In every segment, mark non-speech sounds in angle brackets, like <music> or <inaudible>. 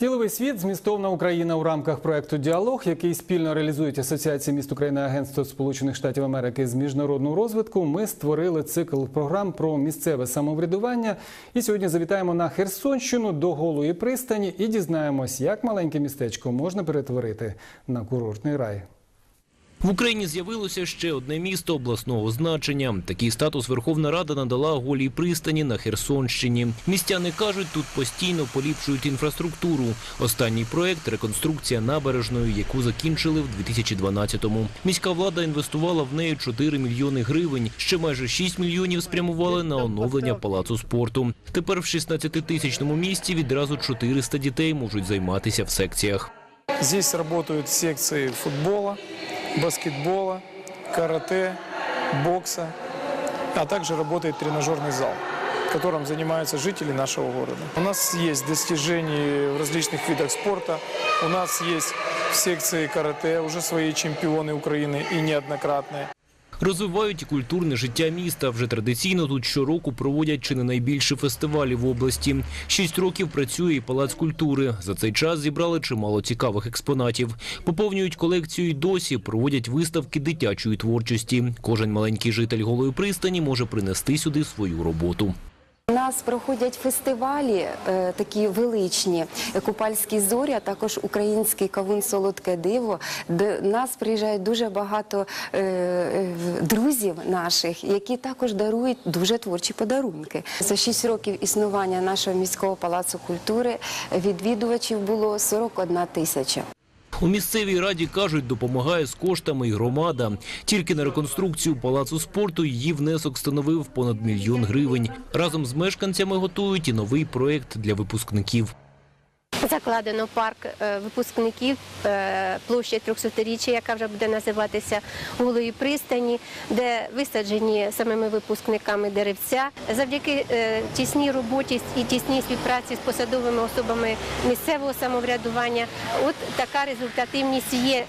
Діловий світ змістовна Україна у рамках проекту Діалог, який спільно реалізують Асоціація міст України Агентство Сполучених Штатів Америки з міжнародного розвитку. Ми створили цикл програм про місцеве самоврядування. І сьогодні завітаємо на Херсонщину до голої пристані і дізнаємось, як маленьке містечко можна перетворити на курортний рай. В Україні з'явилося ще одне місто обласного значення. Такий статус Верховна Рада надала голій пристані на Херсонщині. Містяни кажуть, тут постійно поліпшують інфраструктуру. Останній проект реконструкція набережної, яку закінчили в 2012-му. Міська влада інвестувала в неї 4 мільйони гривень. Ще майже 6 мільйонів спрямували на оновлення палацу спорту. Тепер в 16-тисячному місті відразу 400 дітей можуть займатися в секціях. Здесь работают секции футбола, баскетбола, карате, бокса, а также работает тренажерный зал, которым занимаются жители нашего города. У нас есть достижения в различных видах спорта, у нас есть в секции карате уже свои чемпионы Украины и неоднократные. Розвивають і культурне життя міста. Вже традиційно тут щороку проводять чи не найбільше фестивалі в області. Шість років працює і палац культури. За цей час зібрали чимало цікавих експонатів. Поповнюють колекцію й досі, проводять виставки дитячої творчості. Кожен маленький житель голої пристані може принести сюди свою роботу. У нас проходять фестивалі е, такі величні, Купальські зорі, а також український кавун Солодке диво. Де нас приїжджають дуже багато е, е, друзів наших, які також дарують дуже творчі подарунки. За 6 років існування нашого міського палацу культури відвідувачів було 41 тисяча. У місцевій раді кажуть, допомагає з коштами і громада. Тільки на реконструкцію палацу спорту її внесок становив понад мільйон гривень. Разом з мешканцями готують і новий проект для випускників. Закладено парк е, випускників площі площа 300-річчя, яка вже буде називатися голої пристані, де висаджені самими випускниками деревця. Завдяки е, тісній роботі і тісній співпраці з посадовими особами місцевого самоврядування, от така результативність є.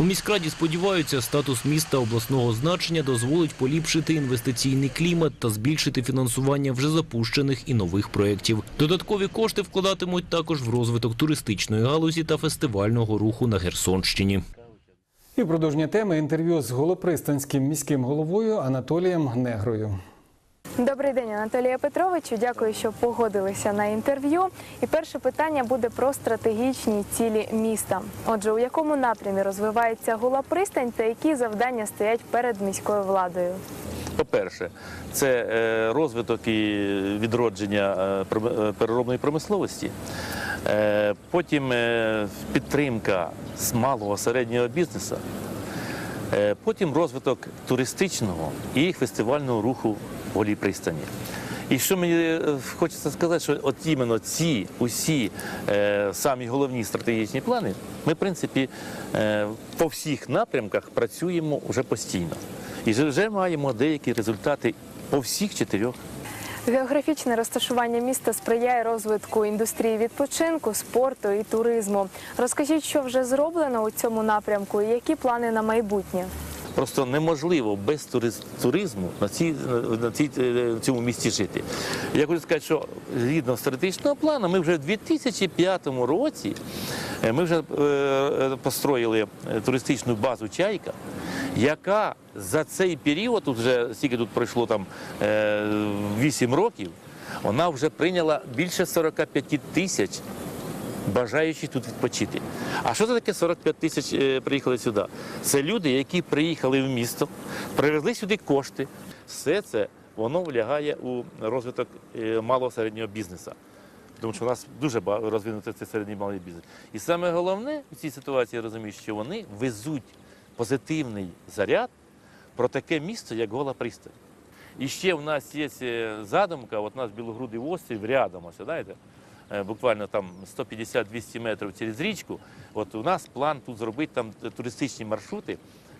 У міськраді сподіваються, статус міста обласного значення дозволить поліпшити інвестиційний клімат та збільшити фінансування вже запущених і нових проєктів. Додаткові кошти вкладатимуть також в розвиток туристичної галузі та фестивального руху на Херсонщині. І продовження теми інтерв'ю з голопристанським міським головою Анатолієм Негрою. Добрий день, Анатолія Петровичу. Дякую, що погодилися на інтерв'ю. І перше питання буде про стратегічні цілі міста. Отже, у якому напрямі розвивається Гола пристань та які завдання стоять перед міською владою? По-перше, це е, розвиток і відродження е, е, переробної промисловості. Потім підтримка з малого середнього бізнесу. Потім розвиток туристичного і фестивального руху в Голій пристані. І що мені е, хочеться сказати, що от іменно ці усі е, самі головні стратегічні плани, ми, в принципі, е, по всіх напрямках працюємо вже постійно. І вже- вже маємо деякі результати по всіх чотирьох Географічне розташування міста сприяє розвитку індустрії відпочинку, спорту і туризму. Розкажіть, що вже зроблено у цьому напрямку і які плани на майбутнє? Просто неможливо без туризму на, цій, на цій, е, цьому місці жити. Я хочу сказати, що згідно стратегічного плану, ми вже в 2005 році е, ми вже е, е, построїли туристичну базу Чайка, яка за цей період, тут вже скільки тут пройшло там е, 8 років, вона вже прийняла більше 45 тисяч бажаючих тут відпочити. А що це таке 45 тисяч е, приїхали сюди? Це люди, які приїхали в місто, привезли сюди кошти. Все це воно влягає у розвиток е, малого середнього бізнесу. Тому що у нас дуже розвинутий цей середній малий бізнес. І саме головне в цій ситуації я розумію, що вони везуть позитивний заряд про таке місто, як Гола Пристань. І ще в нас є е, задумка, от у нас Білогрудий острів рядом, ось, знаєте, буквально там 150-200 метрів через річку. От у нас план тут зробити там туристичні маршрути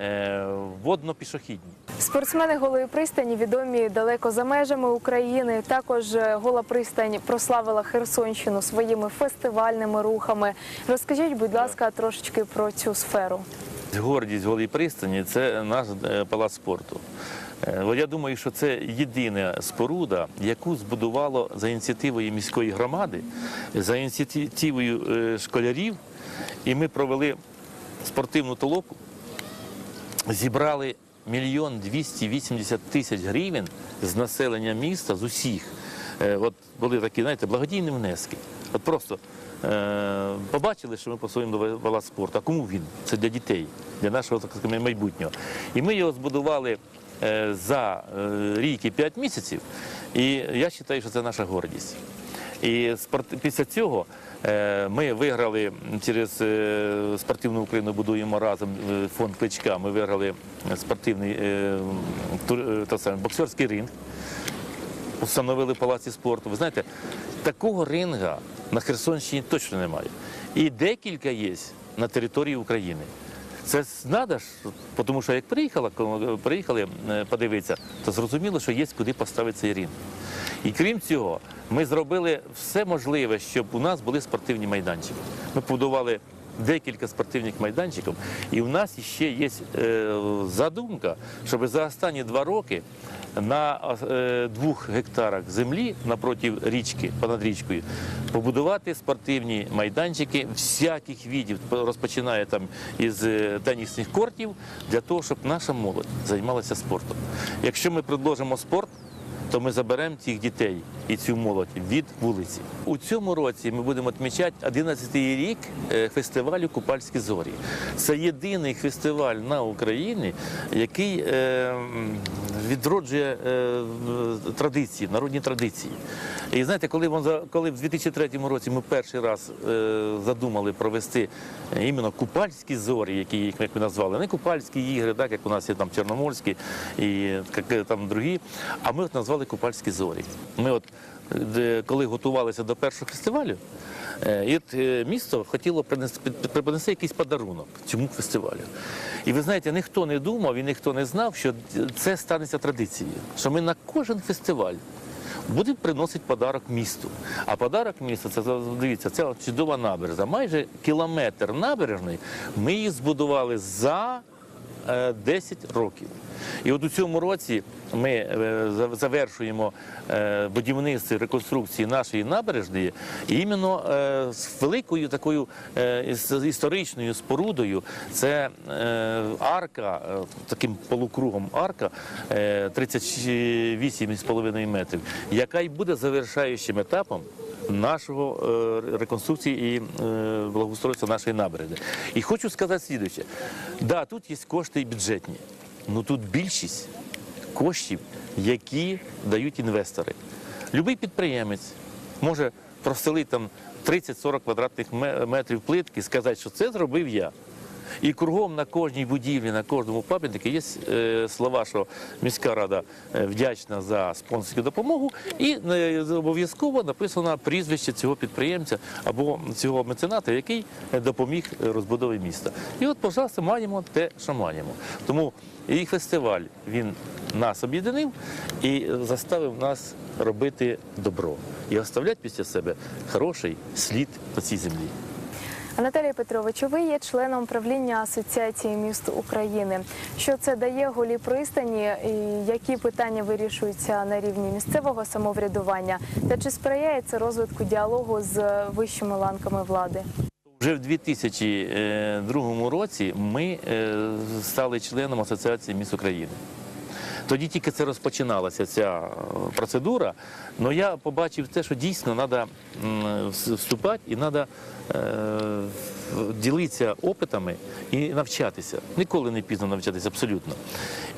е, водно-пішохідні. Спортсмени голої пристані відомі далеко за межами України. Також е, гола пристань прославила Херсонщину своїми фестивальними рухами. Розкажіть, будь ласка, трошечки про цю сферу. Гордість голій пристані це наш е, палац спорту. Е, Я думаю, що це єдина споруда, яку збудувало за ініціативою міської громади, за ініціативою е, школярів, і ми провели спортивну толоку, зібрали мільйон 280 тисяч гривень з населення міста, з усіх. Е, От були такі, знаєте, благодійні внески. От просто е, побачили, що ми посуємо вела спорту. А кому він? Це для дітей, для нашого майбутнього. І ми його збудували за е, рік і 5 місяців. І я вважаю, що це наша гордість. І після цього е, ми виграли через е, спортивну Україну будуємо разом е, фонд кличка. Ми виграли спортивний е, е, та боксерський ринг. Установили палаці спорту. Ви знаєте, такого ринга на Херсонщині точно немає. І декілька є на території України. Це треба ж, тому що як приїхала, приїхали е, подивитися, то зрозуміло, що є куди поставити цей рінг. І крім цього, ми зробили все можливе, щоб у нас були спортивні майданчики. Ми побудували декілька спортивних майданчиків, і в нас ще є е, задумка, щоб за останні два роки на е, двох гектарах землі напроти річки, понад річкою, побудувати спортивні майданчики всяких видів, розпочинає там із е, тенісних кортів, для того, щоб наша молодь займалася спортом. Якщо ми предложимо спорт, то ми заберемо цих дітей і цю молодь від вулиці. У цьому році ми будемо відмічати 11-й рік е, фестивалю Купальські зорі. Це єдиний фестиваль на Україні, який е, відроджує е, традиції, народні традиції. І знаєте, коли, в 2003 році ми перший раз задумали провести іменно купальські зорі, які їх як ми назвали, не купальські ігри, так як у нас є там Чорноморські і там другі. А ми от назвали Купальські зорі. Ми от де- коли готувалися до першого фестивалю, е, і е, місто хотіло принести, якийсь подарунок цьому фестивалю. І ви знаєте, ніхто не думав і ніхто не знав, що це станеться традицією, що ми на кожен фестиваль буде приносити подарок місту. А подарок місту, це дивіться, це чудова набережна. Майже кілометр набережної ми її збудували за 10 років. І от у цьому році ми е, завершуємо е, будівництво реконструкції нашої набережної іменно е, з великою такою е, історичною спорудою. Це е, арка, е, таким полукругом арка е, 38,5 метрів, яка й буде завершаючим етапом нашого е, реконструкції і е, благоустройства нашої набережної. І хочу сказати слідуюче. Да, тут є кошти і бюджетні, але тут більшість коштів, які дають інвестори. Любий підприємець може простелити там 30-40 квадратних метрів плитки сказати, що це зробив я. І кругом на кожній будівлі, на кожному пам'ятнику є е, слова, що міська рада е, вдячна за спонсорську допомогу, і е, обов'язково написано прізвище цього підприємця або цього мецената, який допоміг розбудові міста. І от, пожалуйста, маємо те, що маємо. Тому і фестиваль він нас об'єднав і заставив нас робити добро і оставляти після себе хороший слід на цій землі. Анатолій Петрович, ви є членом правління Асоціації міст України. Що це дає голі пристані? І які питання вирішуються на рівні місцевого самоврядування? Та чи сприяє це розвитку діалогу з вищими ланками влади? Вже в 2002 році ми е, стали членом Асоціації міст України. Тоді тільки це розпочиналася ця е, процедура. але я побачив те, що дійсно треба вступати і треба ділитися опитами і навчатися. Ніколи не пізно навчатися, абсолютно.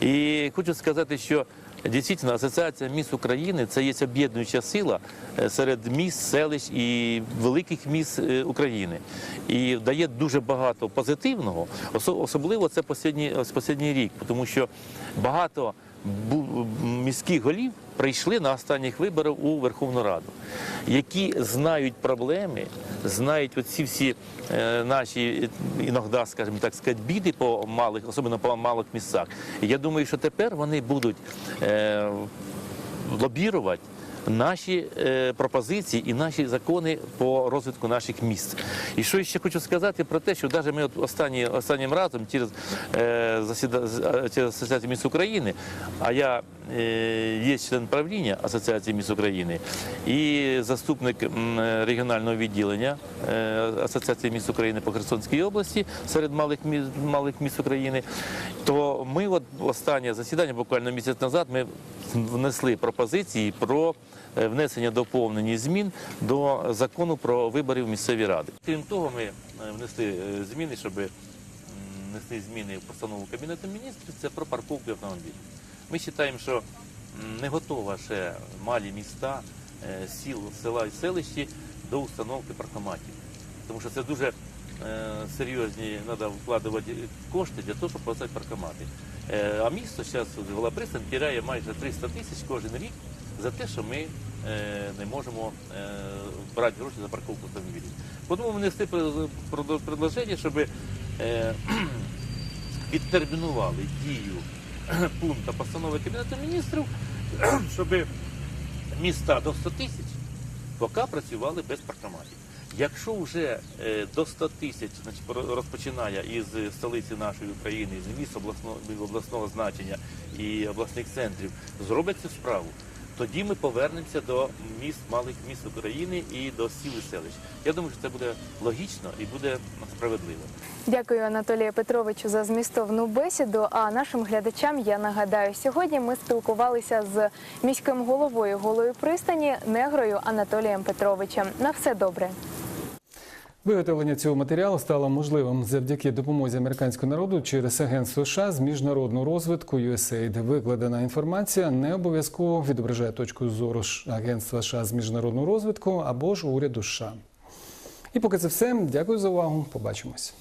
І хочу сказати, що дійсно Асоціація міст України це є об'єднуюча сила е, серед міст, селищ і великих міст е, України. І дає дуже багато позитивного, особливо це останній, рік, тому що багато міських голів прийшли на останніх виборах у Верховну Раду, які знають проблеми, знають оці всі е, наші іноді, скажімо так, сказати, біди по малих, особливо по малих місцях. Я думаю, що тепер вони будуть е, лобірувати наші е, пропозиції і наші закони по розвитку наших міст. І що ще хочу сказати про те, що навіть ми от останні, останнім разом через, е, засіда, е, через міст України, а я є член правління Асоціації міст України і заступник е, регіонального відділення е, Асоціації міст України по Херсонській області серед малих міст, малих міст України, то ми от останнє засідання, буквально місяць назад, ми внесли пропозиції про е, внесення доповнень і змін до закону про вибори в місцеві ради. Крім того, ми е, внесли е, зміни, щоб м, внесли зміни в постанову Кабінету міністрів, це про парковку автомобілів. Ми вважаємо, що не готова ще малі міста, е, сіл, села і селищі до установки паркоматів. Тому що це дуже е, серйозні треба вкладувати кошти для того, щоб поставити паркомати. Е, а місто зараз Голопристань тіряє майже 300 тисяч кожен рік за те, що ми не можемо брати гроші за парковку автомобілів. Тому ми внесли пр- пр- щоб <clears throat> відтермінували дію <coughs> пункту постанови Кабінету міністрів, <coughs> щоб міста до 100 тисяч поки працювали без паркоматів. Якщо вже е, до 100 тисяч розпочинає із столиці нашої України, з міст обласного, обласного значення і обласних центрів, зробить цю справу, тоді ми повернемося до міст, малих міст України і до сіл і селищ. Я думаю, що це буде логічно і буде справедливо. Дякую Анатолію Петровичу за змістовну бесіду. А нашим глядачам я нагадаю, сьогодні ми спілкувалися з міським головою голої пристані негрою Анатолієм Петровичем. На все добре. Виготовлення цього матеріалу стало можливим завдяки допомозі американського народу через Агентство США з міжнародного розвитку USAID. Викладена інформація не обов'язково відображає точку зору Агентства США з міжнародного розвитку або ж уряду США. І поки це все. Дякую за увагу. Побачимось.